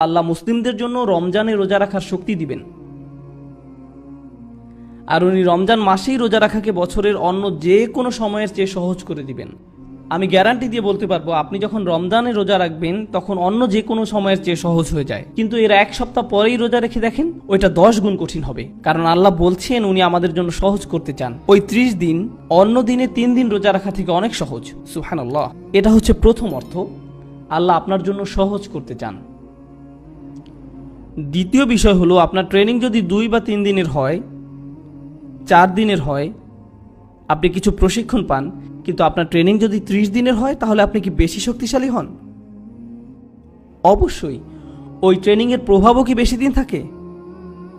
আল্লাহ মুসলিমদের জন্য রমজানে রোজা রাখার শক্তি দিবেন। আর উনি রমজান মাসেই রোজা রাখাকে বছরের অন্য যে কোনো সময়ের চেয়ে সহজ করে দিবেন। আমি গ্যারান্টি দিয়ে বলতে পারব, আপনি যখন রমজানে রোজা রাখবেন, তখন অন্য যে কোনো সময়ের চেয়ে সহজ হয়ে যায়। কিন্তু এর এক সপ্তাহ পরেই রোজা রেখে দেখেন, ওইটা দশ গুণ কঠিন হবে। কারণ আল্লাহ বলছেন, উনি আমাদের জন্য সহজ করতে চান। ওই ত্রিশ দিন, অন্য দিনে তিন দিন রোজা রাখা থেকে অনেক সহজ। সুহান এটা হচ্ছে প্রথম অর্থ, আল্লাহ আপনার জন্য সহজ করতে চান। দ্বিতীয় বিষয় হলো, আপনার ট্রেনিং যদি দুই বা তিন দিনের হয়, চার দিনের হয়, আপনি কিছু প্রশিক্ষণ পান, কিন্তু আপনার ট্রেনিং যদি ত্রিশ দিনের হয়, তাহলে আপনি কি বেশি শক্তিশালী হন? অবশ্যই। ওই ট্রেনিংয়ের প্রভাবও কি বেশি দিন থাকে?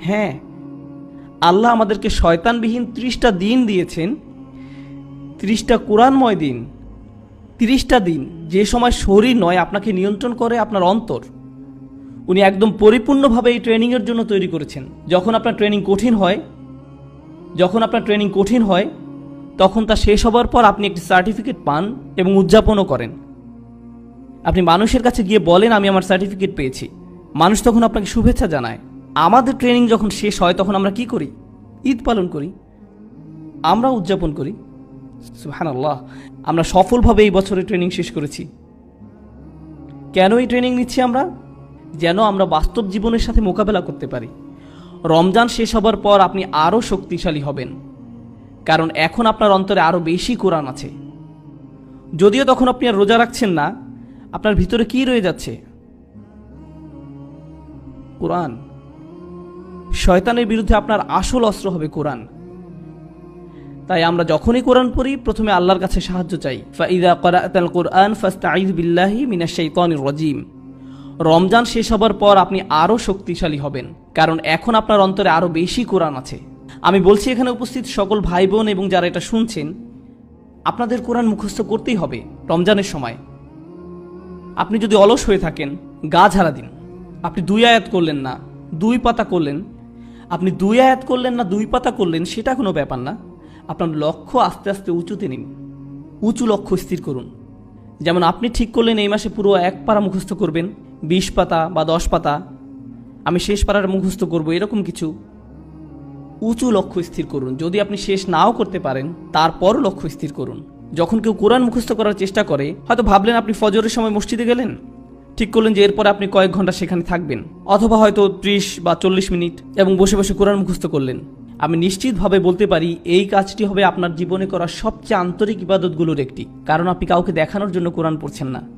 হ্যাঁ। আল্লাহ আমাদেরকে শয়তানবিহীন ত্রিশটা দিন দিয়েছেন। ত্রিশটা কোরআনময় দিন। তিরিশটা দিন। যে সময় শরীর নয়, আপনাকে নিয়ন্ত্রণ করে আপনার অন্তর। উনি একদম পরিপূর্ণভাবে এই ট্রেনিংয়ের জন্য তৈরি করেছেন। যখন আপনার ট্রেনিং কঠিন হয়, যখন আপনার ট্রেনিং কঠিন হয়, তখন তা শেষ হবার পর আপনি একটি সার্টিফিকেট পান এবং উদযাপনও করেন। আপনি মানুষের কাছে গিয়ে বলেন, আমি আমার সার্টিফিকেট পেয়েছি। মানুষ তখন আপনাকে শুভেচ্ছা জানায়। আমাদের ট্রেনিং যখন শেষ হয়, তখন আমরা কি করি? ঈদ পালন করি। আমরা উদযাপন করি। সুহান আল্লাহ আমরা সফলভাবে এই বছরের ট্রেনিং শেষ করেছি। কেন এই ট্রেনিং নিচ্ছি আমরা? যেন আমরা বাস্তব জীবনের সাথে মোকাবেলা করতে পারি। রমজান শেষ হবার পর আপনি আরও শক্তিশালী হবেন। কারণ এখন আপনার অন্তরে আরও বেশি কোরআন আছে। যদিও তখন আপনি আর রোজা রাখছেন না, আপনার ভিতরে কি রয়ে যাচ্ছে? কোরআন। শয়তানের বিরুদ্ধে আপনার আসল অস্ত্র হবে কোরআন। তাই আমরা যখনই কোরআন পড়ি, প্রথমে আল্লাহর কাছে সাহায্য চাই। ফাইদা করাতাল কোরআন ফাস্তাঈদ বিল্লাহি মিনাশ শাইতানির রাজিম। রমজান শেষ হবার পর আপনি আরও শক্তিশালী হবেন, কারণ এখন আপনার অন্তরে আরও বেশি কোরআন আছে। আমি বলছি, এখানে উপস্থিত সকল ভাই বোন এবং যারা এটা শুনছেন, আপনাদের কোরআন মুখস্থ করতেই হবে রমজানের সময়। আপনি যদি অলস হয়ে থাকেন, গা ঝাড়া দিন। আপনি দুই আয়াত করলেন না, দুই পাতা করলেন। আপনি দুই আয়াত করলেন না, দুই পাতা করলেন, সেটা কোনো ব্যাপার না। আপনার লক্ষ্য আস্তে আস্তে উঁচুতে নিন। উঁচু লক্ষ্য স্থির করুন। যেমন আপনি ঠিক করলেন, এই মাসে পুরো এক পারা মুখস্থ করবেন। বিশ পাতা বা দশ পাতা। আমি শেষ পাড়ার মুখস্থ করব এরকম কিছু। উঁচু লক্ষ্য স্থির করুন। যদি আপনি শেষ নাও করতে পারেন তারপরও লক্ষ্য স্থির করুন। যখন কেউ কোরআন মুখস্থ করার চেষ্টা করে, হয়তো ভাবলেন আপনি ফজরের সময় মসজিদে গেলেন। ঠিক করলেন যে এরপরে আপনি কয়েক ঘণ্টা সেখানে থাকবেন। অথবা হয়তো ত্রিশ বা চল্লিশ মিনিট এবং বসে বসে কোরআন মুখস্থ করলেন। আমি নিশ্চিতভাবে বলতে পারি, এই কাজটি হবে আপনার জীবনে করা সবচেয়ে আন্তরিক ইবাদতগুলোর একটি। কারণ আপনি কাউকে দেখানোর জন্য কোরআন পড়ছেন না।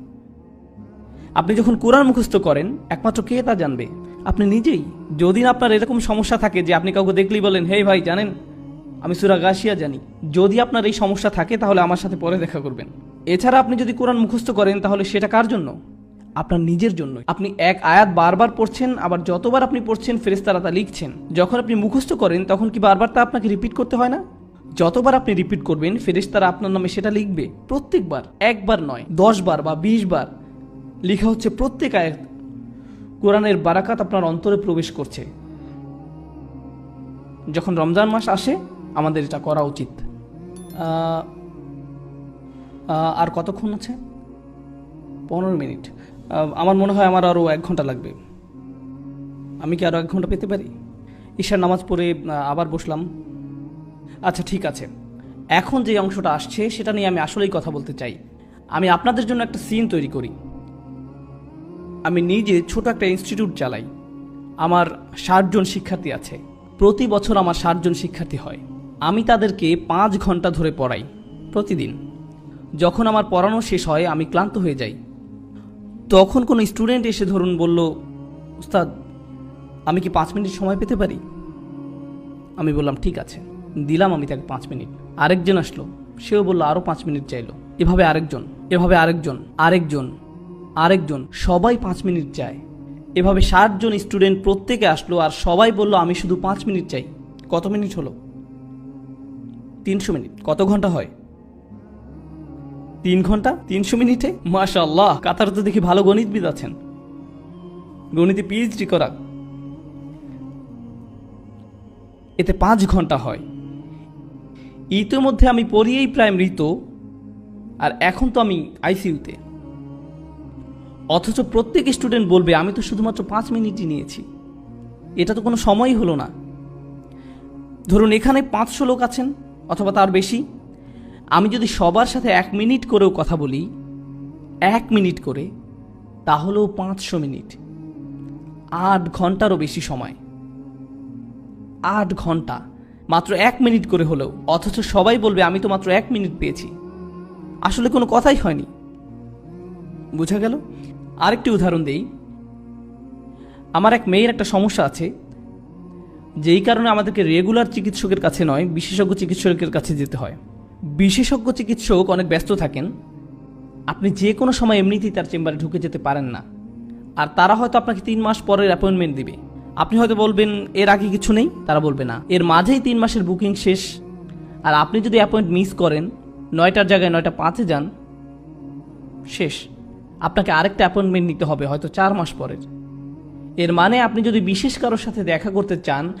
আপনি যখন কোরআন মুখস্থ করেন, একমাত্র কে তা জানবে? আপনি নিজেই। যদি আপনার এরকম সমস্যা থাকে যে আপনি কাউকে দেখলেই বলেন হে ভাই, জানেন, আমি সুরা গাছিয়া জানি। যদি আপনার এই সমস্যা থাকে, তাহলে আমার সাথে পরে দেখা করবেন। এছাড়া আপনি যদি কোরআন মুখস্থ করেন, তাহলে সেটা কার জন্য? আপনার নিজের জন্য। আপনি এক আয়াত বারবার পড়ছেন, আবার যতবার আপনি পড়ছেন ফেরেস্তারা তা লিখছেন। যখন আপনি মুখস্থ করেন, তখন কি বারবার তা আপনাকে রিপিট করতে হয় না? যতবার আপনি রিপিট করবেন ফেরেস্তারা আপনার নামে সেটা লিখবে প্রত্যেকবার। একবার নয়, দশ বার বা বিশ বার। লেখা হচ্ছে, প্রত্যেক আয়াত কোরআনের বারাকাত আপনার অন্তরে প্রবেশ করছে। যখন রমজান মাস আসে, আমাদের এটা করা উচিত। আর কতক্ষণ আছে? পনেরো মিনিট। আমার মনে হয় আমার আরও এক ঘণ্টা লাগবে। আমি কি আরও এক ঘণ্টা পেতে পারি? ঈশার নামাজ পড়ে আবার বসলাম। আচ্ছা ঠিক আছে। এখন যে অংশটা আসছে, সেটা নিয়ে আমি আসলেই কথা বলতে চাই। আমি আপনাদের জন্য একটা সিন তৈরি করি। আমি নিজে ছোট একটা ইনস্টিটিউট চালাই। আমার ষাটজন শিক্ষার্থী আছে। প্রতি বছর আমার ষাটজন শিক্ষার্থী হয়। আমি তাদেরকে পাঁচ ঘণ্টা ধরে পড়াই প্রতিদিন। যখন আমার পড়ানো শেষ হয়, আমি ক্লান্ত হয়ে যাই। তখন কোনো স্টুডেন্ট এসে ধরুন বলল, উস্তাদ, আমি কি পাঁচ মিনিট সময় পেতে পারি? আমি বললাম, ঠিক আছে। দিলাম আমি তাকে পাঁচ মিনিট। আরেকজন আসলো। সেও বলল আরও পাঁচ মিনিট চাইলো। এভাবে আরেকজন এভাবে আরেকজন আরেকজন। আরেকজন সবাই পাঁচ মিনিট চায়। এভাবে ষাটজন স্টুডেন্ট প্রত্যেকে আসলো আর সবাই বলল, আমি শুধু পাঁচ মিনিট চাই। কত মিনিট হলো? তিনশো মিনিট। কত ঘণ্টা হয়? তিন ঘণ্টা? তিনশো মিনিটে? মাশা আল্লাহ কাতার তো দেখি ভালো গণিতবিদ আছেন। গণিতে পিএইচডি করা এতে পাঁচ ঘণ্টা হয়। ইতিমধ্যে আমি পড়িয়েই প্রায় মৃত, আর এখন তো আমি আইসিইউতে অথচ প্রত্যেক স্টুডেন্ট বলবে, আমি তো শুধুমাত্র পাঁচ মিনিটই নিয়েছি। এটা তো কোনো সময়ই হলো না। ধরুন, এখানে পাঁচশো লোক আছেন, অথবা তার বেশি। আমি যদি সবার সাথে এক মিনিট করেও কথা বলি, এক মিনিট করে, তাহলেও পাঁচশো মিনিট আট ঘন্টারও বেশি সময়। আট ঘণ্টা। মাত্র এক মিনিট করে হলেও। অথচ সবাই বলবে, আমি তো মাত্র এক মিনিট পেয়েছি। আসলে কোনো কথাই হয়নি। বোঝা গেল? আরেকটি উদাহরণ দেই। আমার এক মেয়ের একটা সমস্যা আছে। যেই কারণে আমাদেরকে রেগুলার চিকিৎসকের কাছে নয়, বিশেষজ্ঞ চিকিৎসকের কাছে যেতে হয়। বিশেষজ্ঞ চিকিৎসক অনেক ব্যস্ত থাকেন। আপনি যে কোনো সময় এমনিতেই তার চেম্বারে ঢুকে যেতে পারেন না। আর তারা হয়তো আপনাকে তিন মাস পরের অ্যাপয়েন্টমেন্ট দিবে। আপনি হয়তো বলবেন, এর আগে কিছু নেই। তারা বলবে না। এর মাঝেই তিন মাসের বুকিং শেষ। আর আপনি যদি অ্যাপয়েন্ট মিস করেন, নয়টার জায়গায় নয়টা পাঁচে যান, শেষ। আপনাকে আরেকটা অ্যাপয়েন্টমেন্ট নিতে হবে, হয়তো চার মাস পরের। এর মানে আপনি যদি বিশেষ কারোর সাথে দেখা করতে চান,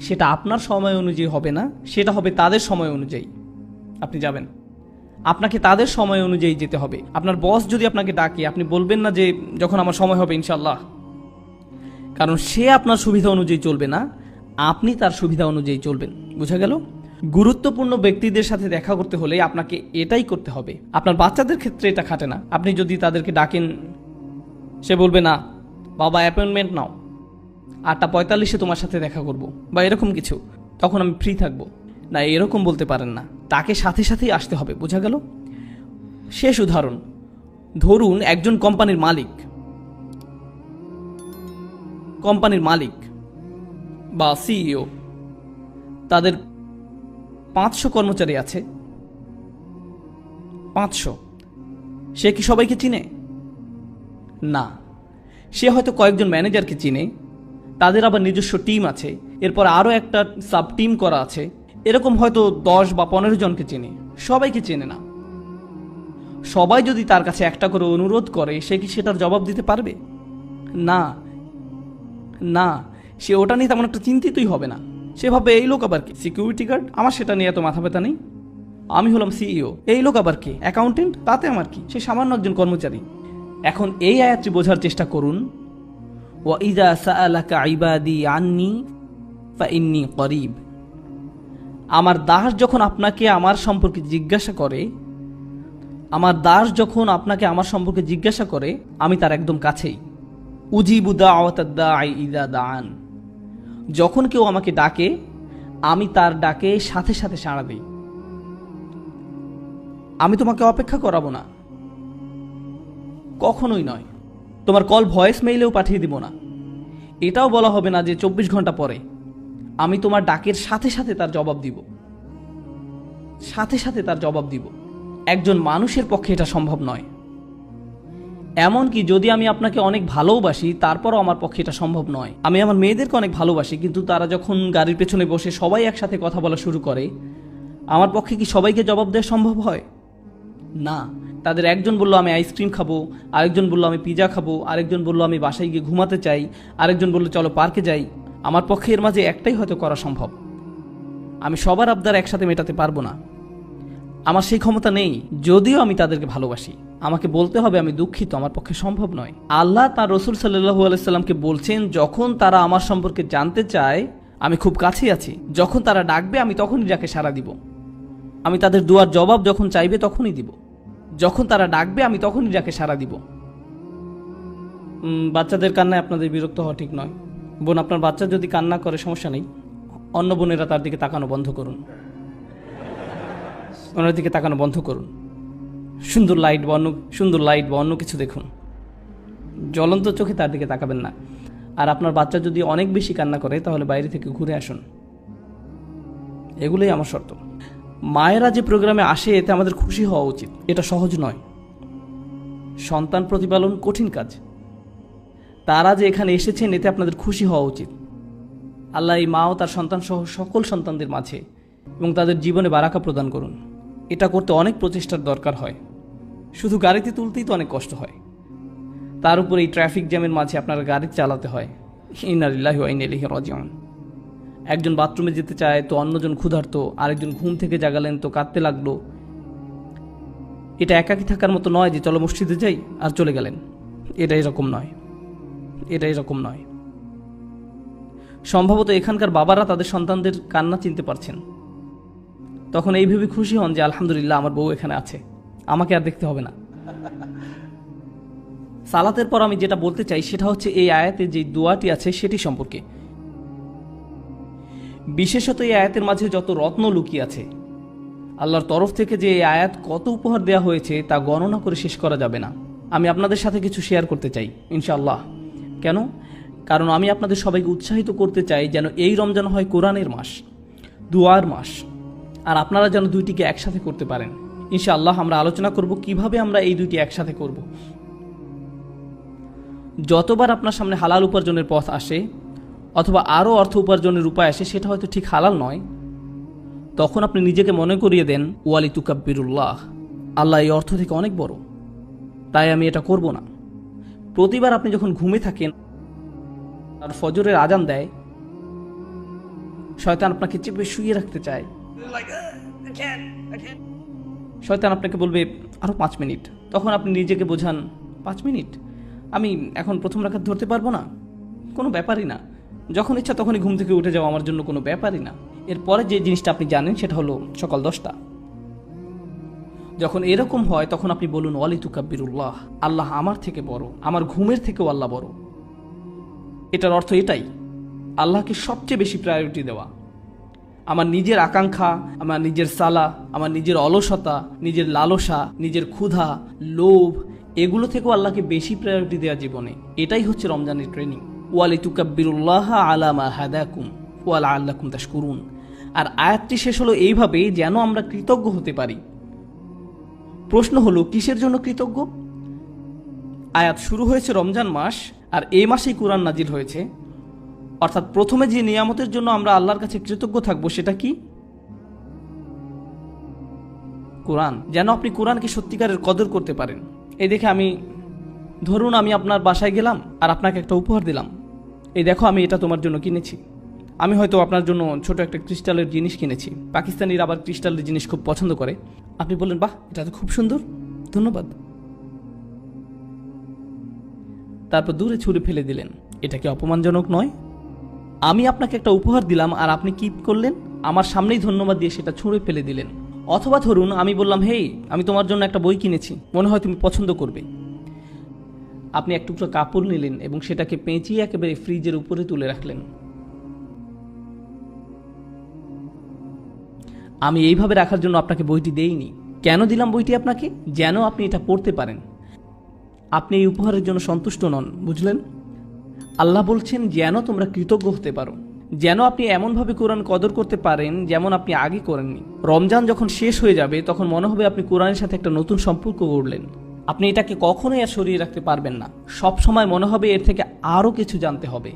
সেটা আপনার সময় অনুযায়ী হবে না, সেটা হবে তাদের সময় অনুযায়ী। আপনি যাবেন। আপনাকে তাদের সময় অনুযায়ী যেতে হবে। আপনার বস যদি আপনাকে ডাকে, আপনি বলবেন না যে, যখন আমার সময় হবে ইনশাল্লাহ কারণ সে আপনার সুবিধা অনুযায়ী চলবে না, আপনি তার সুবিধা অনুযায়ী চলবেন। বুঝা গেল? গুরুত্বপূর্ণ ব্যক্তিদের সাথে দেখা করতে হলে আপনাকে এটাই করতে হবে। আপনার বাচ্চাদের ক্ষেত্রে এটা খাটে না। আপনি যদি তাদেরকে ডাকেন, সে বলবে, না, বাবা অ্যাপয়েন্টমেন্ট নাও। আটটা পঁয়তাল্লিশে তোমার সাথে দেখা করব, বা এরকম কিছু। তখন আমি ফ্রি থাকব। না, এরকম বলতে পারেন না। তাকে সাথে সাথেই আসতে হবে, বোঝা গেল? শেষ উদাহরণ। ধরুন, একজন কোম্পানির মালিক। কোম্পানির মালিক বা সিইও তাদের পাঁচশো কর্মচারী আছে। পাঁচশো। সে কি সবাইকে চিনে? না। সে হয়তো কয়েকজন ম্যানেজারকে চিনে। তাদের আবার নিজস্ব টিম আছে। এরপর আরও একটা সাব টিম করা আছে। এরকম হয়তো দশ বা পনেরো জনকে চেনে। সবাইকে চেনে না। সবাই যদি তার কাছে একটা করে অনুরোধ করে, সে কি সেটার জবাব দিতে পারবে? না। না। সে ওটা নিয়ে তেমন একটা চিন্তিতই হবে না। সে ভাবে এই লোক আবার কি? সিকিউরিটি গার্ড আমার সেটা নিয়ে এত মাথা ব্যথা নেই। আমি হলাম সিইও এই লোক আবার কে? অ্যাকাউন্টেন্ট তাতে আমার কি? সে সামান্য একজন কর্মচারী। এখন এই আয়াতটি বোঝার চেষ্টা করুন। ইন্নি করিব। আমার দাস যখন আপনাকে আমার সম্পর্কে জিজ্ঞাসা করে, আমার দাস যখন আপনাকে আমার সম্পর্কে জিজ্ঞাসা করে, আমি তার একদম কাছেই। উজিবুদা আওয়াতাদ্দা আই ইদা দান যখন কেউ আমাকে ডাকে, আমি তার ডাকে সাথে সাথে সাড়া দিই। আমি তোমাকে অপেক্ষা করাবো না। কখনোই নয়। তোমার কল ভয়েস মেইলেও পাঠিয়ে দিব না। এটাও বলা হবে না যে চব্বিশ ঘণ্টা পরে আমি তোমার ডাকের সাথে সাথে তার জবাব দিব। সাথে সাথে তার জবাব দিব। একজন মানুষের পক্ষে এটা সম্ভব নয়। এমনকি যদি আমি আপনাকে অনেক ভালোবাসি তারপরও আমার পক্ষে এটা সম্ভব নয়। আমি আমার মেয়েদেরকে অনেক ভালোবাসি, কিন্তু তারা যখন গাড়ির পেছনে বসে সবাই একসাথে কথা বলা শুরু করে, আমার পক্ষে কি সবাইকে জবাব দেওয়া সম্ভব হয়? না। তাদের একজন বলল, আমি আইসক্রিম খাব। আরেকজন বলল, আমি পিজা খাব। আরেকজন বলল, আমি বাসায় গিয়ে ঘুমাতে চাই। আরেকজন বলল, চলো পার্কে যাই। আমার পক্ষে এর মাঝে একটাই হয়তো করা সম্ভব। আমি সবার আবদার একসাথে মেটাতে পারব না। আমার সেই ক্ষমতা নেই, যদিও আমি তাদেরকে ভালোবাসি। আমাকে বলতে হবে, আমি দুঃখিত, আমার পক্ষে সম্ভব নয়। আল্লাহ তার রসুল সাল্লু আলাইসাল্লামকে বলছেন, যখন তারা আমার সম্পর্কে জানতে চায়, আমি খুব কাছেই আছি। যখন তারা ডাকবে, আমি তখনই যাকে সাড়া দিব। আমি তাদের দুয়ার জবাব যখন চাইবে, তখনই দিব। যখন তারা ডাকবে, আমি তখনই যাকে সাড়া দিব। বাচ্চাদের কান্নায় আপনাদের বিরক্ত হওয়া ঠিক নয়। বোন, আপনার বাচ্চা যদি কান্না করে, সমস্যা নেই। অন্য বোনেরা তার দিকে তাকানো বন্ধ করুন। ওনার দিকে তাকানো বন্ধ করুন। সুন্দর লাইট বা অন্য সুন্দর লাইট বা অন্য কিছু দেখুন। জ্বলন্ত চোখে তার দিকে তাকাবেন না। আর আপনার বাচ্চা যদি অনেক বেশি কান্না করে, তাহলে বাইরে থেকে ঘুরে আসুন। এগুলোই আমার শর্ত। মায়েরা যে প্রোগ্রামে আসে, এতে আমাদের খুশি হওয়া উচিত। এটা সহজ নয়। সন্তান প্রতিপালন কঠিন কাজ। তারা যে এখানে এসেছেন, এতে আপনাদের খুশি হওয়া উচিত। আল্লাহ এই মা ও তার সন্তান সহ সকল সন্তানদের মাঝে এবং তাদের জীবনে বারাকা প্রদান করুন। এটা করতে অনেক প্রচেষ্টার দরকার হয়। শুধু গাড়িতে তুলতেই তো অনেক কষ্ট হয়। তার উপর এই ট্রাফিক জ্যামের মাঝে আপনার গাড়ি চালাতে হয়। ইনারিল্লাহি ওয়াইনালিহি রাজিউন। একজন বাথরুমে যেতে চায় তো অন্যজন ক্ষুধার্ত, আরেকজন ঘুম থেকে জাগালেন তো কাঁদতে লাগল। এটা একাকি থাকার মতো নয় যে চলো মসজিদে যাই আর চলে গেলেন। এটা এরকম নয়। এটা এরকম নয়। সম্ভবত এখানকার বাবারা তাদের সন্তানদের কান্না চিনতে পারছেন। তখন এই ভেবে খুশি হন যে আলহামদুলিল্লাহ আমার বউ এখানে আছে। আমাকে আর দেখতে হবে না। সালাতের পর আমি যেটা বলতে চাই সেটা হচ্ছে এই আয়াতে যে দোয়াটি আছে সেটি সম্পর্কে। বিশেষত এই আয়াতের মাঝে যত রত্ন লুকিয়ে আছে, আল্লাহর তরফ থেকে যে এই আয়াত কত উপহার দেওয়া হয়েছে তা গণনা করে শেষ করা যাবে না। আমি আপনাদের সাথে কিছু শেয়ার করতে চাই, ইনশাআল্লাহ। কেন? কারণ আমি আপনাদের সবাইকে উৎসাহিত করতে চাই যেন এই রমজান হয় কোরআনের মাস, দুয়ার মাস। আর আপনারা যেন দুইটিকে একসাথে করতে পারেন। ইনশাআল্লাহ আমরা আলোচনা করব কীভাবে আমরা এই দুইটি একসাথে করব। যতবার আপনার সামনে হালাল উপার্জনের পথ আসে, অথবা আরও অর্থ উপার্জনের উপায় আসে, সেটা হয়তো ঠিক হালাল নয়। তখন আপনি নিজেকে মনে করিয়ে দেন, ওয়ালি তুকাব্বিরুল্লাহ, আল্লাহ এই অর্থ থেকে অনেক বড়, তাই আমি এটা করব না। প্রতিবার আপনি যখন ঘুমে থাকেন, আর ফজরের আজান দেয়, শয়তান আপনাকে চেপে শুয়ে রাখতে চায়। শয়তান আপনাকে বলবে আরও পাঁচ মিনিট। তখন আপনি নিজেকে বোঝান, পাঁচ মিনিট? আমি এখন প্রথম রাখাত ধরতে পারব না? কোনো ব্যাপারই না। যখন ইচ্ছা তখনই ঘুম থেকে উঠে যাওয়া আমার জন্য কোনো ব্যাপারই না। এরপরে যে জিনিসটা আপনি জানেন সেটা হলো সকাল দশটা। যখন এরকম হয় তখন আপনি বলুন ওয়ালি তুকাব্বিরুল্লাহ আল্লাহ আমার থেকে বড়, আমার ঘুমের থেকেও আল্লাহ বড়। এটার অর্থ এটাই, আল্লাহকে সবচেয়ে বেশি প্রায়োরিটি দেওয়া। আমার নিজের আকাঙ্ক্ষা, আমার নিজের সালা, আমার নিজের অলসতা, নিজের লালসা, নিজের ক্ষুধা, লোভ, এগুলো থেকেও আল্লাহকে বেশি প্রায়োরিটি দেওয়া জীবনে। এটাই হচ্ছে রমজানের ট্রেনিং ওয়ালি তুকাব্বিরুল্লাহ আলামা হাদাকুম ওয়ালা আল্লাকুম করুন আর আয়াতটি শেষ হলো এইভাবে যেন আমরা কৃতজ্ঞ হতে পারি। প্রশ্ন হলো, কিসের জন্য কৃতজ্ঞ? আয়াত শুরু হয়েছে রমজান মাস, আর এই মাসেই কোরআন নাজির হয়েছে। অর্থাৎ প্রথমে যে নিয়ামতের জন্য আমরা আল্লাহর কাছে কৃতজ্ঞ থাকব সেটা কি? কোরআন। যেন আপনি কোরআনকে সত্যিকারের কদর করতে পারেন। এই দেখে আমি, ধরুন আমি আপনার বাসায় গেলাম আর আপনাকে একটা উপহার দিলাম। এই দেখো আমি এটা তোমার জন্য কিনেছি। আমি হয়তো আপনার জন্য ছোট একটা ক্রিস্টালের জিনিস কিনেছি। পাকিস্তানিরা আবার ক্রিস্টালের জিনিস খুব পছন্দ করে। আপনি বললেন, বাহ, এটা তো খুব সুন্দর। ধন্যবাদ। তারপর দূরে ছুঁড়ে ফেলে দিলেন। এটা কি অপমানজনক নয় আমি আপনাকে একটা উপহার দিলাম আর আপনি কি করলেন? আমার সামনেই ধন্যবাদ দিয়ে সেটা ছুঁড়ে ফেলে দিলেন। অথবা ধরুন, আমি বললাম হেই আমি তোমার জন্য একটা বই কিনেছি। মনে হয় তুমি পছন্দ করবে। আপনি এক টুকরো কাপড় নিলেন এবং সেটাকে পেঁচিয়ে একেবারে ফ্রিজের উপরে তুলে রাখলেন। আমি এইভাবে রাখার জন্য আপনাকে বইটি দেইনি। কেন দিলাম বইটি আপনাকে? যেন আপনি এটা পড়তে পারেন। আপনি এই উপহারের জন্য সন্তুষ্ট নন, বুঝলেন? আল্লাহ বলছেন, যেন তোমরা কৃতজ্ঞ হতে পারো। যেন আপনি এমনভাবে কোরআন কদর করতে পারেন, যেমন আপনি আগে করেননি। রমজান যখন শেষ হয়ে যাবে, তখন মনে হবে আপনি কোরআনের সাথে একটা নতুন সম্পর্ক গড়লেন। আপনি এটাকে কখনোই আর সরিয়ে রাখতে পারবেন না। সব সময় মনে হবে এর থেকে আরও কিছু জানতে হবে।